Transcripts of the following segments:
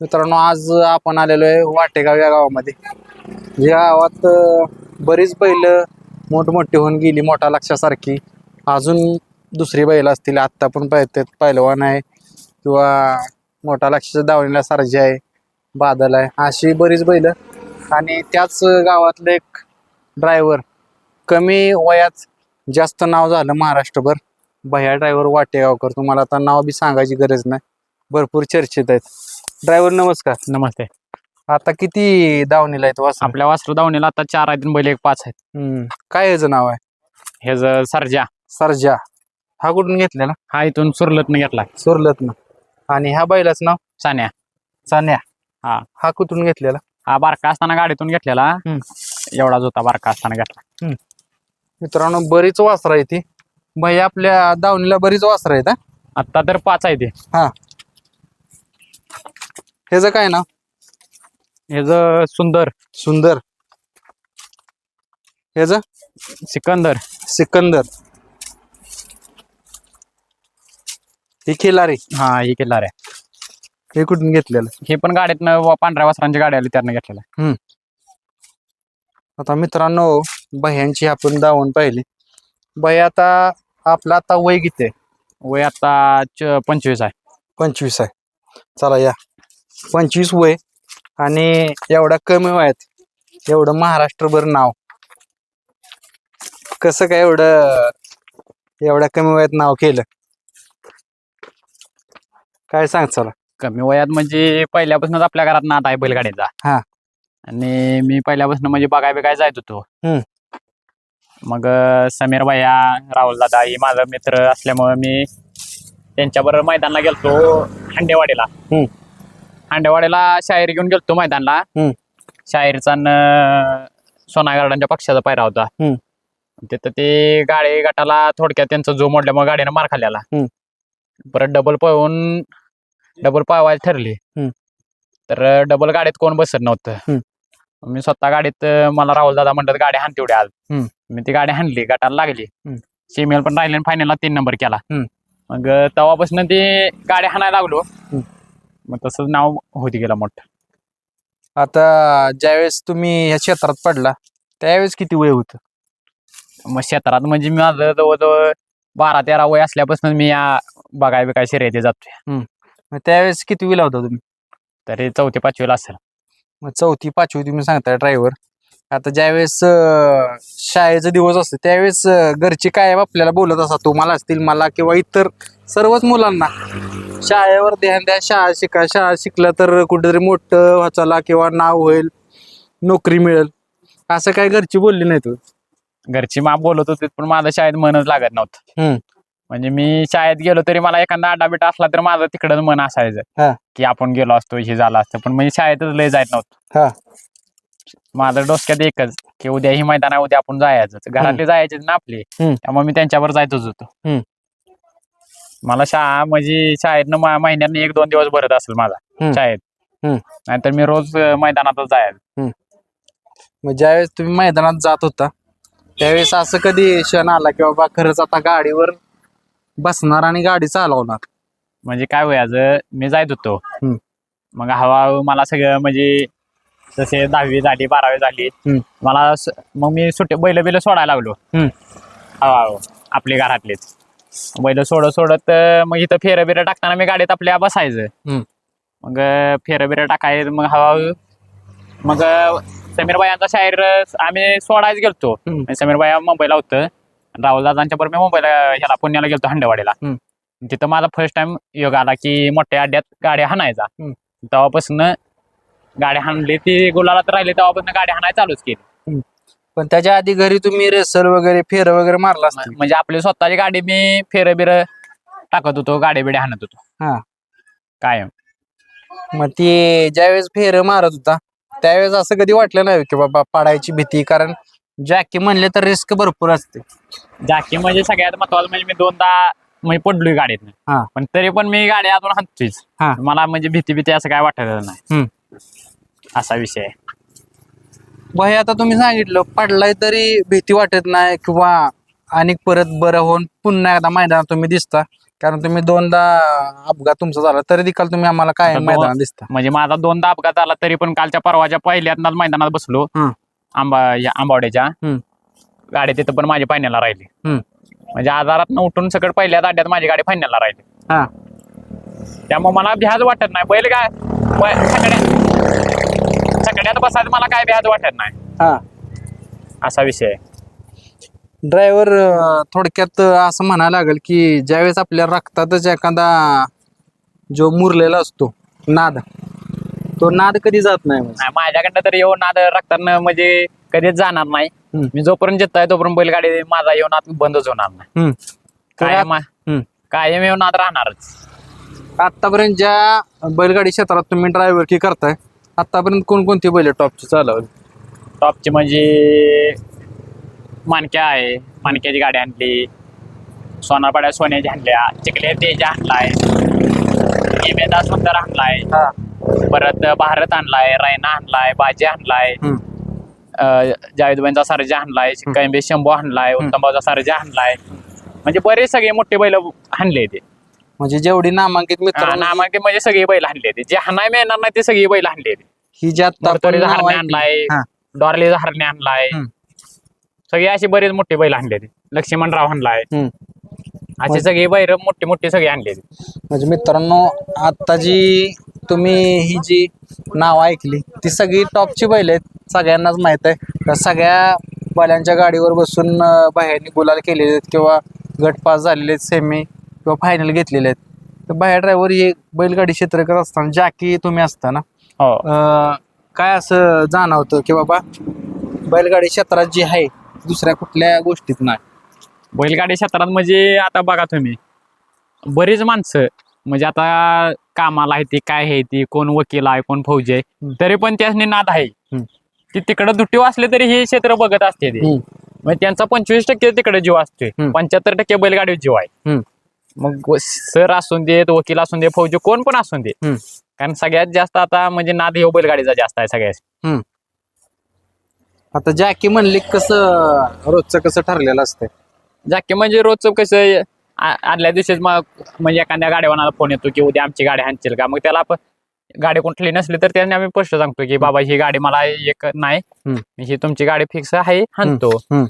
मित्रांनो आज आपण आलेलो आहे वाटेगाव या गावामध्ये. या गावात बरीच बैल मोठमोठी होऊन गेली मोठा लक्षासारखी. अजून दुसरी बैल असतील आत्ता पण पाहतात पहिलवान आहे किंवा मोठा लक्षाच्या दावणीला सारजी आहे बादल आहे अशी बरीच बैल. आणि त्याच गावातलं एक ड्रायव्हर कमी वयात जास्त नाव झालं महाराष्ट्रभर. भया ड्रायव्हर वाटेगावकर तुम्हाला आता नाव बी सांगायची गरज नाही. भरपूर चर्चेत आहेत. ड्रायव्हर नमस्कार. नमस्ते. आता किती दावणीला आहेत वासर? आपल्या वासरू दावणीला आता चार आहेत आणि बैल एक पाच आहेत. हम्म. काय ह्याचं नाव आहे? हे ज सर्जा. सरजा. हा कुठून घेतलेला? हा इथून सुरलतनं घेतला. सुरलत ना आणि ह्या बैलाचं नाव? सान्या. चान्या हा. हा कुठून घेतलेला? हा बारका असताना गाडीतून घेतलेला. हम्म. एवढाच होता बारका असताना घेतला. मित्रांनो बरीच वासर आहे ती भैया आपल्या दावणीला बरीच वासर आहेत हा? आता तर पाच आहे ते ह्याचं काय नाव? हे ज सुंदर. सुंदर. ह्याचं? सिकंदर. सिकंदर. ही खिलारी. हा ही केला रे हे कुठून घेतलेलं? हे पण गाडीतनं व पांढऱ्या वासरांची गाडी आली त्यानं घेतलेला. आता मित्रांनो भैयांची आपण दावण पाहिली. भैया आता आपला आता वय किती आहे? वय आता च- पंचवीस आहे. पंचवीस आहे. चला या. पंचवीस वय आणि एवढा कमी वयात एवढं महाराष्ट्रभर नाव कसं काय एवढं एवढ्या कमी वयात नाव केलं काय सांग चला कमी वयात म्हणजे पहिल्यापासूनच आपल्या घरात नाद आहे बैलगाडीचा हा. आणि मी पहिल्यापासून म्हणजे बघाय बिगाय जायत होतो हम्म. मग अं, समीर भैया राहुल दादा ही माझा मित्र असल्यामुळे मी त्यांच्याबरोबर मैदानाला गेलतो हांडेवाडीला हम्म. हांडेवाडीला शाहीर घेऊन गेलतो मैदानला हम्म. शाहीरचा न सोना गार्डनच्या पक्षाचा पायरा होता हम्म. तिथं ते गाडी गटाला थोडक्यात त्यांचा जो मोडल्यामुळे गाडीनं मार खाल्ल्याला हम्म. परत डबल पळवून डबल पळवायला ठरली हम्म. तर डबल गाडीत कोण बसत नव्हतं मी स्वतः गाडीत अं, मला राहुल दादा म्हणतात गाडी हाण तेवढी आज हम्म. मी ती गाडी हाणली गटाला लागली हम्म. सेमील पण राहिले फायनलला तीन नंबर केला हम्म. मग तेव्हापासून ती गाडी हाणायला लागलो हम्म. मग तसंच नाव होती गेलं मोठं. आता ज्यावेळेस तुम्ही ह्या क्षेत्रात पडला त्यावेळेस किती वय होतं? मग क्षेत्रात म्हणजे मी माझं जवळजवळ बारा तेरा वय असल्यापासून मी या बघाय बिकाय शर्यती जातोय मग त्यावेळेस किती विला होता तुम्ही? तरी चौथी पाचवीला असेल. मग चौथी पाचवी तुम्ही सांगताय ड्रायव्हर आता ज्यावेळेस अं, शाळेचा दिवस असतो त्यावेळेस अं, घरचे काय आपल्याला बोलत असतात तुम्हाला असतील मला किंवा इतर सर्वच मुलांना शाळेवर ध्यान द्या. शाळा शिका. शाळा शिकलं तर कुठेतरी मोठं वाचायला किंवा नाव होईल नोकरी मिळेल. असं काय घरची बोलली नाही तू? घरची माप बोलत होती पण माझं शाळेत मनच लागत नव्हतं. म्हणजे मी शाळेत गेलो तरी मला एखादा आडा बिटा असला तर माझं तिकडच मन हा. असायचं की आपण गेलो असतो हे झालं असतं पण म्हणजे शाळेतच लय जायत. नव्हतं. माझं डोसक्यात एकच की उद्या ही मैदान उद्या आपण जायचं. घरातले जायचे ना आपले. त्यामुळे मी त्यांच्यावर जायचंच होतो. मला शाळा म्हणजे शाळेतनं मा- महिन्यातनं एक दोन दिवस भरत असेल माझा हम्म. शाळेत हम्म. नाहीतर मी रोज अं, मैदानातच जायचं मग ज्यावेळेस तुम्ही मैदानात जात होता त्यावेळेस असं कधी क्षण आला की बाबा खरंच आता गाडीवर बसणार आणि गाडी चालवणार म्हणजे काय व्हायचं मी जायत होतो हम्म. मग हळूहळू मला सगळं म्हणजे जसे दहावी झाली बारावी झाली हम्म. मला स- मग मी सुट्टे बैल बिल सोडायला लागलो हम्म. हळूहळू आपली घरातलीच बैल सोडत सोडत मग इथं फेरं बिरं टाकताना मी गाडीत आपल्या बसायचं हम्म. मग फेरं बिरं टाकायचं मग हळूहळू मग समीर यांचा शाहीर अं, आम्ही सोडायच गेलतो हम्म. समीर बाया मुंबईला होतं राहुल दादांच्या बरोबर मी मुंबईला ह्याला पुण्याला गेलतो हंडेवाडीला हम्म. तिथं माझा फर्स्ट टाइम योग आला की मोठ्या अड्ड्यात गाड्या हाणायचा हम्म. तेव्हापासून गाडी हाणली ती गुलालात राहिली तेव्हापासून गाडी हाणायला चालूच केली पण त्याच्या आधी घरी तुम्ही रेसर वगैरे फेर वगैरे मारला म्हणजे आपली स्वतःची गाडी मी फेर बिर टाकत होतो गाडी बिड्या हाणत होतो हा. कायम मग ती ज्यावेळेस फेर मारत होता त्यावेळेस असं कधी वाटलं नाही की बाबा पाडायची भीती कारण जॅकी म्हणले तर रिस्क भरपूर असते जाकी म्हणजे सगळ्यात महत्वाचं म्हणजे मी दोनदा म्हणजे पडलोय हा. गाडीत पण तरी पण मी गाडी अजून हाणतोयच हा. मला म्हणजे भीती भीती असं काय वाटत नाही. असा विषय आहे भाई आता तुम्ही सांगितलं पडलाय तरी भीती वाटत नाही किंवा आणि परत बरं होऊन पुन्हा एकदा मैदानात तुम्ही दिसता. कारण तुम्ही दोनदा अपघात तुमचा झाला तरी देखील तुम्ही आम्हाला काय आता मैदानात दिसता. म्हणजे माझा दोनदा अपघात आला तरी पण कालच्या परवाच्या पहिल्यांदाच मैदानात बसलो. आंबा या आंबावड्याच्या. गाडी तिथं पण माझी फायनलला राहिली. म्हणजे आजारात उठून सकट पहिल्या दाड्यात माझी गाडी फायनलला राहिली. हा. त्यामुळे मला भ्याज वाटत नाही. बैल काय? बै- सगळ्यात सगळ्यात बसायचं मला काय भ्याज वाटत नाही हा असा विषय आहे ड्रायव्हर थोडक्यात असं म्हणायला लागेल की ज्यावेळेस आपल्या रक्तातच एखादा जो मुरलेला असतो नाद तो नाद कधी जात नाही म्हणजे. नाही, माझ्याकडनं तर येऊन नाद रक्तानं म्हणजे कधीच जाणार नाही हम्म. मी जोपर्यंत जित आहे तोपर्यंत बैलगाडी माझा येऊन नाद बंदच होणार नाही हम्म. तर कायम हम्म. कायम येऊन नाद राहणारच आतापर्यंत ज्या बैलगाडी क्षेत्रात तुम्ही ड्रायव्हर की करताय आतापर्यंत कोणकोणती बैल टॉपची चालवली टॉपची म्हणजे मानक्या आहे. मानक्याची गाडी आणली. सोनारपाड्या सोन्याची आणल्या. चिखले तेजा आणलाय. इमेदा सुंदर आणलाय. हा. परत भारत आणलाय रैना आणलाय बाजी आणलाय. हम्म. जावेदबाईंचा सारजा आणलाय. कैंबे शंभू आणलाय. उत्तमबाचा सारजा आणलाय. म्हणजे बरेच सगळे मोठे बैल आणले ते. म्हणजे जेवढी नामांकित मित्र नामांकित म्हणजे सगळे बैल आणले ते जे हाणाय मिळणार नाही ते सगळे बैल आणले ही जी आता आपण मोरतोलीचा नाव हरणे ऐकली. आणलाय हा. डॉरलीचा हरणे आणलाय हम्म. सगळे असे बरेच मोठे बैल आणले लक्ष्मणराव आणलाय हम्म. असे सगळे बैल मोठे मोठे सगळे आणले म्हणजे मित्रांनो आता जी तुम्ही ही जी नाव ऐकली ती सगळी टॉपची बैल आहेत सगळ्यांनाच माहीत आहे त्या सगळ्या बैलांच्या गाडीवर बसून अं, बाहेरनी गुलाल केलेले आहेत किंवा गट पास झालेले आहेत सेमी किंवा फायनल घेतलेले आहेत तर बाहेर ड्रायव्हर हे बैलगाडी क्षेत्र करत असताना जाकी तुम्ही असताना हो अं, काय असं जाणवतं की बाबा बैलगाडी क्षेत्रात जी आहे दुसऱ्या कुठल्या गोष्टीत नाही बैलगाडी क्षेत्रात म्हणजे आता बघा तुम्ही बरीच माणसं म्हणजे आता कामाला आहे ती काय आहे ती कोण वकील आहे कोण फौजी आहे हम्म. तरी पण त्यासनी नाद आहे हम्म. ती तिकडं दुट्टी असले तरी हे क्षेत्र बघत असते ते हम्म. म्हणजे त्यांचा पंचवीस टक्के तिकडे जीव असतोय हम्म. पंच्याहत्तर टक्के बैलगाडी जीव आहे हम्म. मग सर असून देत वकील असून दे फौजी कोण पण असून दे हम्म. कारण सगळ्यात जास्त आता म्हणजे नाद हे बैलगाडीचा जास्त आहे सगळ्यात आता जॅकी म्हणली कसं रोजचं कसं ठरलेलं असतं जाके म्हणजे रोजचं कसं आ- आदल्या दिवशीच मग म्हणजे एखाद्या गाडीवानाला फोन येतो की उद्या आमची गाडी हाणतील का मग त्याला आपण गाडी कुठली नसली तर त्यांनी आम्ही स्पष्ट सांगतो की बाबा ही गाडी मला एक नाही. ही तुमची गाडी फिक्स आहे हाणतो हम्म.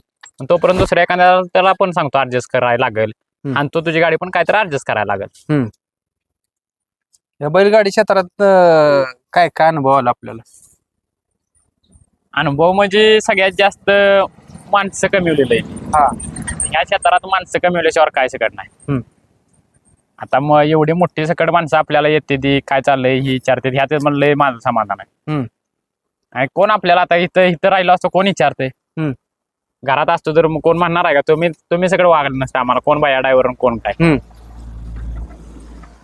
तोपर्यंत दुसऱ्या एखाद्याला त्याला पण सांगतो ऍडजस्ट करायला लागेल. आणि तो तुझी गाडी पण काहीतरी ऍडजस्ट करायला लागेल. या बैलगाडी क्षेत्रात अं, काय काय अनुभव आला आपल्याला? अनुभव म्हणजे सगळ्यात जास्त माणसं कमीवलेलं आहे. हा. ह्या क्षेत्रात माणसं कमीवल्याशिवाय काय सकट नाही. हम्म. आता मग एवढी मोठी सकट माणसं आपल्याला येते ती काय चाललंय ही विचारते ह्याच म्हणलंय माझं समाधान आहे. हम्म. आणि कोण आपल्याला आता इथं इथं राहिलो असतो कोण विचारते हम्म. घरात असतो तर मग कोण म्हणणार आहे का? तुम्ही तुम्ही सगळं वागलं नसतं आम्हाला. कोण बाया ड्रायव्हर कोण काय? हम्म.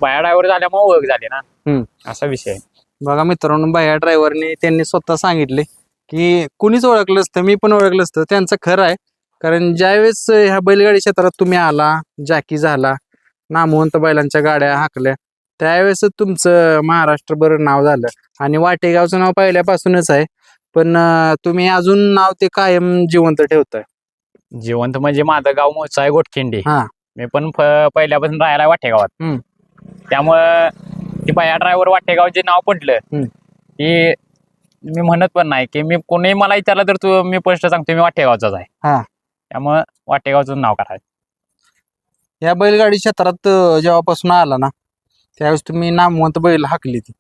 बाया ड्रायव्हर झाल्यामुळे ओळख झाली ना. हम्म. असा विषय आहे. बघा मित्रांनो बाया ड्रायव्हरने त्यांनी स्वतः सांगितले की कुणीच ओळखलं असतं मी पण ओळखलं असतं त्यांचं खरं आहे. कारण ज्यावेळेस ह्या बैलगाडी क्षेत्रात तुम्ही आला जॅकी झाला नामवंत बैलांच्या गाड्या हाकल्या त्यावेळेस तुमचं महाराष्ट्रभर नाव झालं. आणि वाटेगावचं नाव पहिल्यापासूनच आहे. पण अं, तुम्ही अजून नाव ते कायम जिवंत ठेवताय जिवंत म्हणजे माझं गाव मोचा आहे गोटखिंडी हा. मी पण फ- पहिल्यापासून राहायला वाटेगावात हम्म. त्यामुळं ती बाया ड्रायव्हर वाटेगाव जे नाव पडलं हम्म. ते मी म्हणत पण नाही की मी कोणी मला विचारलं तर तू मी स्पष्ट सांगतो मी वाटेगावचाच आहे हा. त्यामुळं वाटेगावचं नाव करायचं या बैलगाडी क्षेत्रात अं, जेव्हापासून आला ना त्यावेळेस तुम्ही नामवंत बैल हाकली ती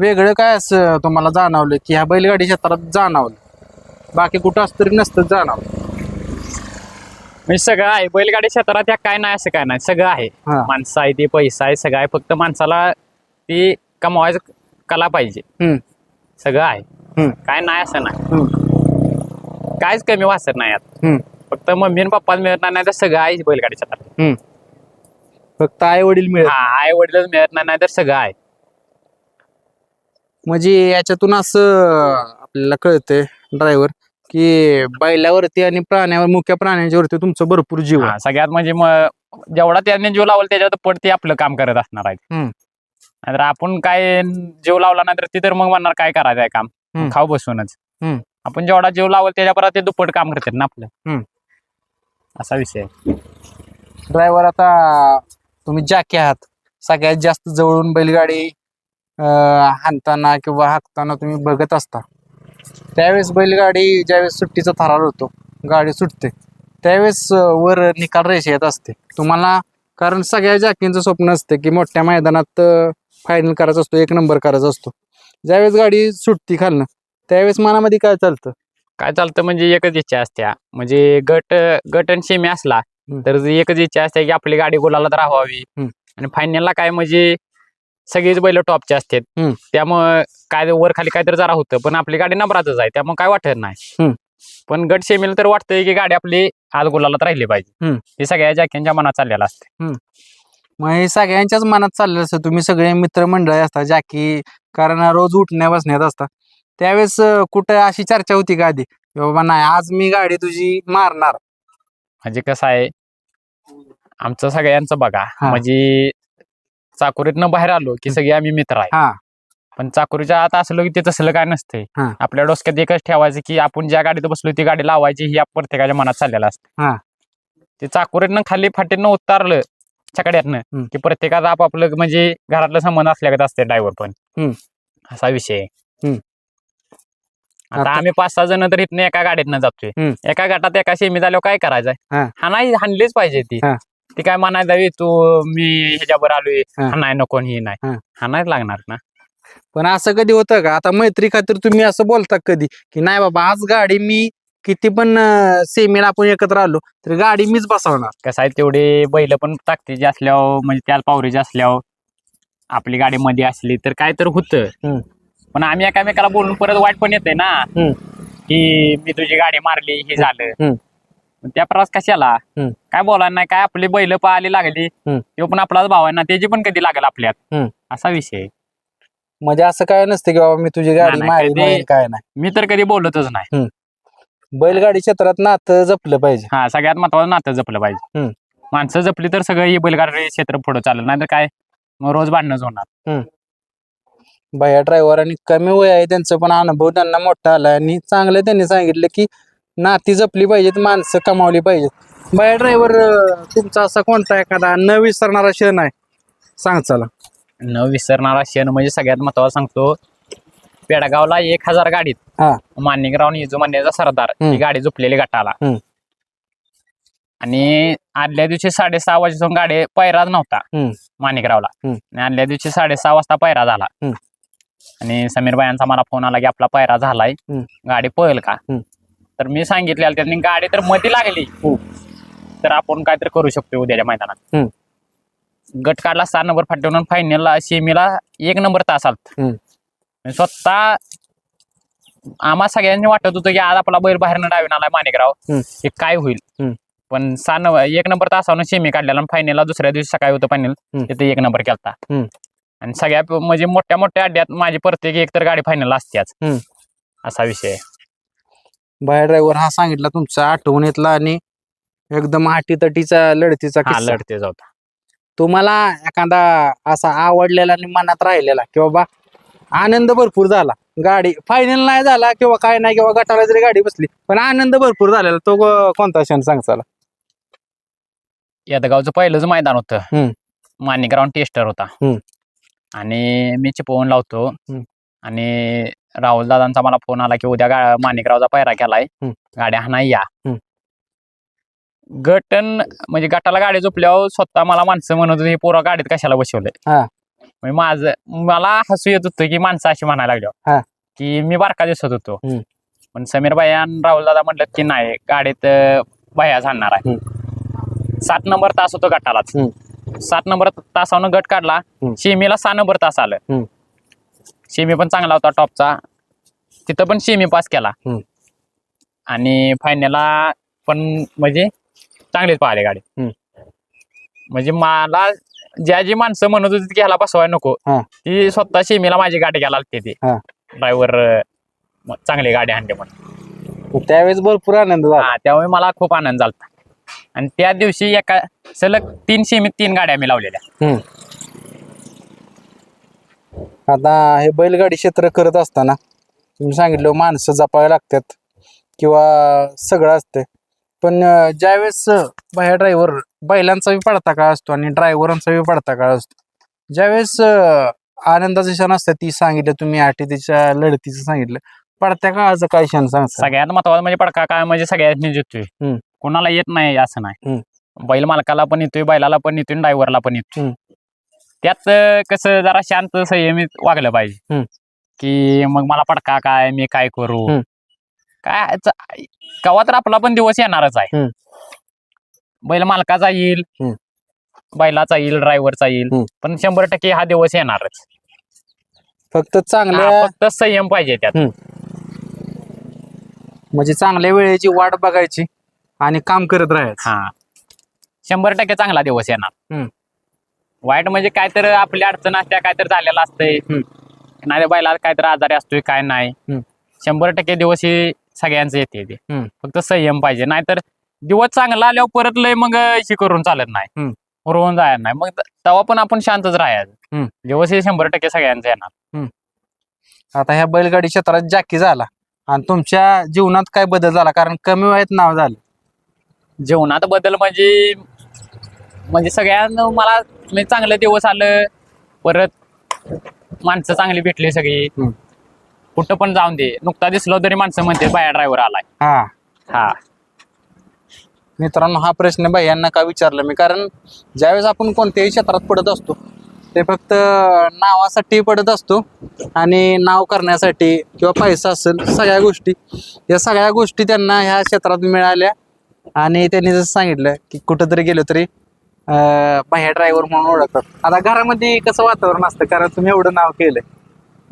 वेगळं काय असं तुम्हाला जाणवलं की ह्या बैलगाडी क्षेत्रात जाणवलं? बाकी कुठं असं तरी नसतं जाणवलं. म्हणजे सगळं आहे. बैलगाडी क्षेत्रात ह्या काय नाही असं काय नाही. सगळं आहे. हा. माणसं आहे ते पैसा आहे सगळं आहे. फक्त माणसाला ती कमवायचं कला पाहिजे. हम्म. सगळं आहे. हम्म. काय नाही असं नाही. हम्म. कायच कमी वाचत नाही यात. हम्म. फक्त मम्मी आणि पप्पा मिळत नाही तर सगळं आहे बैलगाडी क्षेत्रात. फक्त आई वडील मिळत आई वडीलच मिळत नाही नाहीतर सगळं आहे. म्हणजे याच्यातून असं आपल्याला कळतंय ड्रायव्हर की बैलावरती आणि प्राण्यावर मुख्य प्राण्यांच्या वरती तुमचं भरपूर जीव आहे हा, सगळ्यात म्हणजे जेवढा त्यांनी जीव लावला त्याच्यात पड ते आपलं काम करत असणार आहे हम्म. नाहीतर आपण काय जीव लावला नाही तर ती तर मग म्हणणार काय करायचं आहे काम हम्म. खाऊ बसूनच हम्म. आपण जेवढा जीव लावल त्याच्या परत ते दुप्पट काम करतात ना आपलं. असा विषय आहे. ड्रायव्हर आता तुम्ही जाके आहात सगळ्यात जास्त जवळून बैलगाडी हाणताना किंवा हाकताना तुम्ही बघत असता. त्यावेळेस बैलगाडी ज्यावेळेस सुट्टीचा थरार होतो गाडी सुटते. त्यावेळेस वर निकाल रेषा येत असते. तुम्हाला कारण सगळ्या जाकींचं स्वप्न असतं की मोठ्या मैदानात फायनल करायचा असतो एक नंबर करायचा असतो. ज्यावेळेस गाडी सुटती खालनं त्यावेळेस मनामध्ये काय चालतं? काय चालतं म्हणजे एकच इच्छा असते. म्हणजे गट गट आणि सेमी असला. तर एकच इच्छा असते की आपली गाडी गुलाला राहावी. हम्म. आणि फायनलला काय म्हणजे सगळीच बैल टॉपचे असतात. हम्म. त्यामुळं काय वर खाली काहीतरी जरा होतं पण आपली गाडी नंबरातच आहे त्यामुळे काय वाटत नाही. पण गट सेमीला तर वाटतंय की गाडी आपली आज गुलाला राहिली पाहिजे. हम्म. हे सगळ्या जाक्यांच्या मनात चाललेलं असते मग हे सगळ्यांच्याच मनात चाललेलं असतं. तुम्ही सगळे मित्रमंडळी असता जाकी कारण रोज उठण्या बसण्यात असता. त्यावेळेस अं, कुठं अशी चर्चा होती का आधी? की बाबा नाही आज मी गाडी तुझी मारणार. म्हणजे कसं आहे आमचं सगळ्यांचं बघा. हा. म्हणजे चाकोरीतनं बाहेर आलो की सगळे आम्ही मित्र आहे हा पण चाकोरीच्या आत असलो की ते तसलं काय नसतंय हा. आपल्या डोसक्यात एकच ठेवायचं की आपण ज्या गाडीत बसलो ती गाडी लावायची ही आप- प्रत्येकाच्या मनात चाललेलं असतं हा. ते चाकोरीतनं खाली फाटीतनं उतारलं हम्म. की प्रत्येकाचा आपापलं म्हणजे घरातलं संबंध असल्यागत असते ड्रायव्हर पण. असा विषय आहे. हम्म. आता आता- आम्ही पाच सहा जण तर इथनं एका गाडीतनं जातोय हम्म. एका गटात एका सेमी झाल्यावर काय करायचंय हा. हा नाही हाणलीच पाहिजे ती हा. ती काय म्हणायला जावी तू मी ह्याच्यावर आलोय हा. नाही नको ही नाही हा. नाही लागणार ना पण असं कधी होतं का आता मैत्री खातीर तुम्ही असं बोलता कधी की नाही बाबा आज गाडी मी किती पण सेमीला आपण एकत्र आलो तर गाडी मीच बसवणार कसं आहे तेवढे बैल पण ताकदीचे असल्यावर म्हणजे त्याला पावरीचे असल्यावर आपली गाडी मध्ये असली तर काय तर होतं हम्म. पण आम्ही एकामेकाला बोलून परत वाईट पण येते ना हम्म. की मी तुझी गाडी मारली हे झालं हम्म. पण त्या प्रवास कशाला? हम्म. काय बोलायला नाही काय आपली बैल पाहायला लागली. हम्म. तो पण आपलाच भाव आहे ना त्याची पण कधी लागेल आपल्यात? हम्म. असा विषय आहे. म्हणजे असं काय नसतं की बाबा मी तुझी गाडी नाही, मारी काय नाही. मी तर कधी बोलतच नाही. बैलगाडी क्षेत्रात नातं जपलं पाहिजे. हा सगळ्यात महत्वाचं नातं जपलं पाहिजे. हम्म. माणसं जपली तर सगळं ही बैलगाडी क्षेत्र पुढे चालेल नाही तर काय? मग रोज भांडणच होणार. भैया ड्रायव्हर आणि कमी वय आहे त्यांचं पण अनुभव त्यांना मोठा आला आणि चांगलं त्यांनी सांगितलं की नाती जपली पाहिजेत माणसं कमावली पाहिजेत भैया ड्रायव्हर तुमचा असा कोणता एखादा न विसरणारा क्षण आहे सांग चला न विसरणारा क्षण म्हणजे सगळ्यात महत्त्वाचा सांगतो पेडगावला एक हजार गाडीत हा. माणिकराव इजू मान्याचा सरदार हम्म. ही गाडी झोपलेली गटाला हम्म. आणि आदल्या दिवशी साडेसहा वाजेपासून गाडी पैराच नव्हता हम्म. माणिकरावला हम्म. आणि आदल्या दिवशी साडेसहा वाजता पैरा झाला हम्म. आणि समीर बायांचा मला फोन आला की आपला पैरा झालाय हम्म. गाडी पळेल का हम्म. तर मी सांगितलेलं त्यांनी गाडी तर मध्ये लागली तर आपण काहीतरी करू शकतो उद्याच्या मैदानात. गट काढला सहा नंबर फाटवून फायनलला सेमीला एक नंबर तास स्वतः आम्हा सगळ्यांनी वाटत होतं की आज आपला बैल बाहेरनं डावीन आलाय माणिकराव. हे काय होईल. पण सहा नंबर एक नंबर तासावरून सेमी काढलेला आणि फायनलला दुसऱ्या दिवशी सकाळी होतं फायनल. तिथे एक नंबर केलता. आणि सगळ्या म्हणजे मोठ्या मोठ्या अड्ड्यात माझी प्रत्येक एक तर गाडी फायनल असतेच. असा विषय आहे. भैया ड्रायव्हर हा सांगितला तुमचा आठवणीतला आणि एकदम हाटीतटीचा लढतीचा हा किस्सा. लढते जाऊ तुम्हाला एखादा असा आवडलेला आणि मनात राहिलेला की बाबा आनंद भरपूर झाला. गाडी फायनल नाही झाला किंवा काय नाही किंवा गटाला जरी गाडी बसली पण आनंद भरपूर झालेला. तो कोणता क्षण सांग चला. यादगावचं पहिलंच मैदान होतं. हम्म. माणिकराव टेस्टर होता. हम्म. आणि मी चिपवून लावतो. हम्म. आणि राहुल दादांचा मला फोन आला की उद्या गा माणिकरावचा पायरा केलाय हम्म. गाड्या हा नाही या हम्म. गटन म्हणजे गटाला गाडी झोपल्यावर स्वतः मला माणसं म्हणत होती पोरा गाडीत कशाला बसवलंय हा. म्हणजे माझं मला हसू येत होतं की माणसं अशी म्हणायला हा. लागल्यावर की मी बारका दिसत होतो हम्म. पण समीर भाई आणि राहुल दादा म्हणलं की नाही गाडीत भया झाडणार आहे सात नंबर तास होतो गटालाच सात नंबर तासावनं गट काढला हम्म. शेमीला सहा नंबर तास आलं हम्म. शेमी पण चांगला होता टॉपचा तिथं पण शेमी पास केला. हम्म. आणि फायनलला पण म्हणजे चांगलीच पाहिले गाडी. हम्म. म्हणजे मला ज्या जी माणसं म्हणत होती की ह्याला बसवाय नको हा. ती स्वतः शेमीला माझी गाडी घ्यायला लागते ती. हा. ड्रायव्हर चांगली गाडी आणली म्हणून. त्यावेळेस भरपूर आनंद झाला. हा त्यामुळे मला खूप आनंद झाला आणि त्या दिवशी एका सलग तीन शेमीत तीन गाड्या आम्ही लावलेल्या. आता हे बैलगाडी क्षेत्र करत असताना तुम्ही सांगितलं माणसं जपावे लागतात किंवा सगळं असतं पण ज्यावेळेस बाहेर ड्रायव्हर बैलांचा बी पडता काळ असतो आणि ड्रायव्हरांचा बी पडता काळ असतो. ज्यावेळेस आनंदाचे क्षण असतात ती सांगितलं तुम्ही आटीतीच्या लढतीचं सांगितलं. पडत्या काळाचं काय क्षण सांगता? सगळ्यात महत्वाचं म्हणजे पडका काय म्हणजे सगळ्यांनी जितोय. कोणाला येत नाही असं नाही. बैल मालकाला पण येतोय बैलाला पण येतोय ड्रायव्हरला पण येतोय. त्यात कसं जरा शांत संयमित वागलं पाहिजे. की मग मला पडका काय मी काय करू. काय कवा तर आपला पण दिवस येणारच आहे. बैल मालकाचा येईल. बैलाचा येईल ड्रायव्हरचा येईल. पण शंभर टक्के हा दिवस येणारच फक्त चांगल्या फक्त संयम पाहिजे त्यात म्हणजे चांगल्या वेळेची वाट बघायची आणि काम करत राहायचं हा शंभर टक्के चांगला दिवस येणार. वाईट म्हणजे काय तर आपली अडचण असत्या काय तर झालेलं असतंय. नाही बैला काय तर आजारी असतोय काय नाही. शंभर टक्के दिवस हे सगळ्यांचं येते ते. फक्त संयम पाहिजे नाहीतर दिवस चांगला आल्यावर परत लय मग हे करून चालत नाही. उरवून जायला नाही. मग तेव्हा पण आपण शांतच राहायचं. दिवस हे शंभर टक्के सगळ्यांचं येणार. आता ह्या बैलगाडी क्षेत्रात जाकी झाला. आणि तुमच्या जीवनात काय बदल झाला? कारण कमी वयात नाव झालं. जेवणात बदल म्हणजे म्हणजे सगळ्यांना मला म्हणजे चांगलं दिवस आलं. परत माणसं चांगली भेटली सगळी. हम्म. कुठं पण जाऊन दे. नुकता दिसलो तरी माणसं म्हणते बाया ड्रायव्हर आलाय. हा. हा. मित्रांनो हा प्रश्न भैयांना का विचारला मी? कारण ज्यावेळेस आपण कोणत्याही क्षेत्रात पडत असतो ते फक्त नावासाठी पडत असतो आणि नाव करण्यासाठी किंवा पैसा असेल सगळ्या गोष्टी. या सगळ्या गोष्टी त्यांना ह्या क्षेत्रात मिळाल्या आणि त्यांनी जसं सांगितलं की कुठंतरी गेलो तरी अं, बाह्या ड्रायव्हर म्हणून ओळखतात. आता घरामध्ये कसं वातावरण असतं? कारण तुम्ही एवढं नाव केलंय.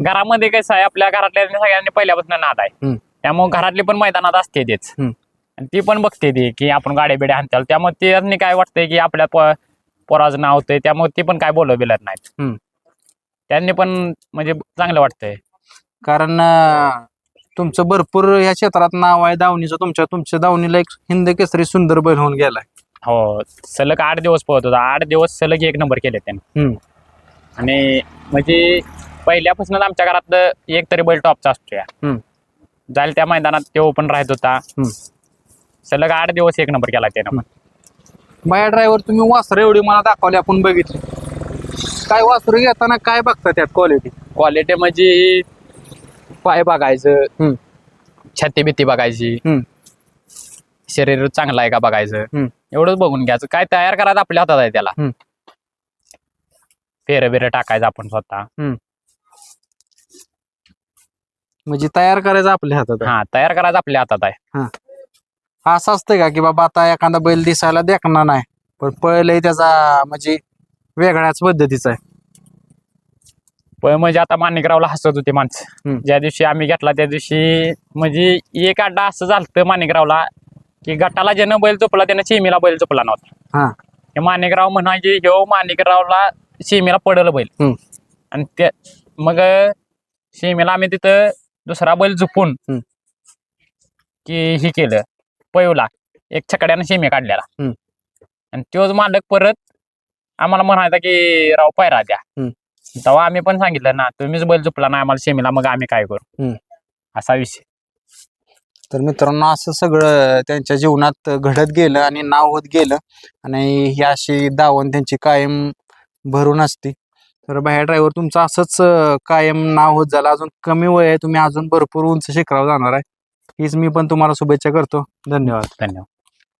घरामध्ये कसं आहे आपल्या घरातल्या सगळ्यांनी पहिल्यापासून नाद आहे. हम्म. त्यामुळे घरातली पण मैदानात असते तेच. हम्म. आणि ती पण बघते ती की आपण गाडी बिड्या आणताल त्यामुळे त्यांनी काय वाटतंय की आपल्या प- पोराचं नाव होतंय त्यामुळे ती पण काय बोलव बिलत नाहीत. हम्म. त्यांनी पण म्हणजे चांगलं वाटतंय. कारण अं, तुमचं भरपूर ह्या क्षेत्रात नाव आहे. दावणीचं तुमच्या तुमच्या दावणीला एक हिंद केसरी सुंदर बैल होऊन गेलाय. हो सलग आठ दिवस पळत होता आठ दिवस सलग एक नंबर केले त्याने हम्म. आणि म्हणजे पहिल्यापासूनच आमच्या घरात एक तरी बैल टॉपचा असतो या हम्म. जाईल त्या मैदानात तो पण राहत होता हम्म. सलग आठ दिवस एक नंबर केला त्यानं बाया ड्रायव्हर तुम्ही वासरं एवढी मला दाखवली आपण बघितली काय वासरं घेताना काय बघता त्यात क्वालिटी क्वालिटी म्हणजे पाय बघायचं. छाती भीती बघायची हम्म. शरीर चांगलं आहे का बघायचं हम्म. एवढंच बघून घ्यायचं. काय तयार करायचं आपल्या हातात आहे त्याला. हम्म. फेरं बिरं टाकायचं आपण स्वतः. म्हणजे तयार करायचं आपल्या हातात आहे. हा तयार करायचं आपल्या हातात आहे. असं असतं का की बाबा आता एखादा बैल दिसायला देखणार नाही पण पळलंय त्याचा म्हणजे वेगळ्याच पद्धतीचा आहे. पण म्हणजे आता माणिकरावला हसत होते माणसं. हम्म. ज्या दिवशी आम्ही घेतला त्या दिवशी म्हणजे एक अड्डा असं झालं माणिकरावला. की गटाला ज्यानं बैल चुपला त्यानं चिमीला बैल चुपला नव्हता हा हे माणिकराव म्हणायचे ह्यो माणिकरावला सीमेला पडलं बैल हम्म. आणि त्या मग सीमेला आम्ही तिथं दुसरा बैल झुपून हम्म. की ही केलं पळवला एक छकड्यानं सीमे काढलेला हम्म. आणि तोच मालक परत आम्हाला म्हणायचा की राव पायरा द्या हम्म. तेव्हा आम्ही पण सांगितलं ना तुम्हीच बैल झुपला ना आम्हाला सीमेला मग आम्ही काय करू हम्म. असा विषय तर मित्रांनो असं सगळं त्यांच्या जीवनात घडत गेलं आणि नाव होत गेलं. आणि ही अशी दावण त्यांची कायम भरून असते. तर बाहेर ड्रायव्हर तुमचं असंच कायम नाव होत झालं. अजून कमी वय आहे तुम्ही अजून भरपूर उंच शिखरावर जाणार आहे. हीच मी पण तुम्हाला शुभेच्छा करतो. धन्यवाद. धन्यवाद.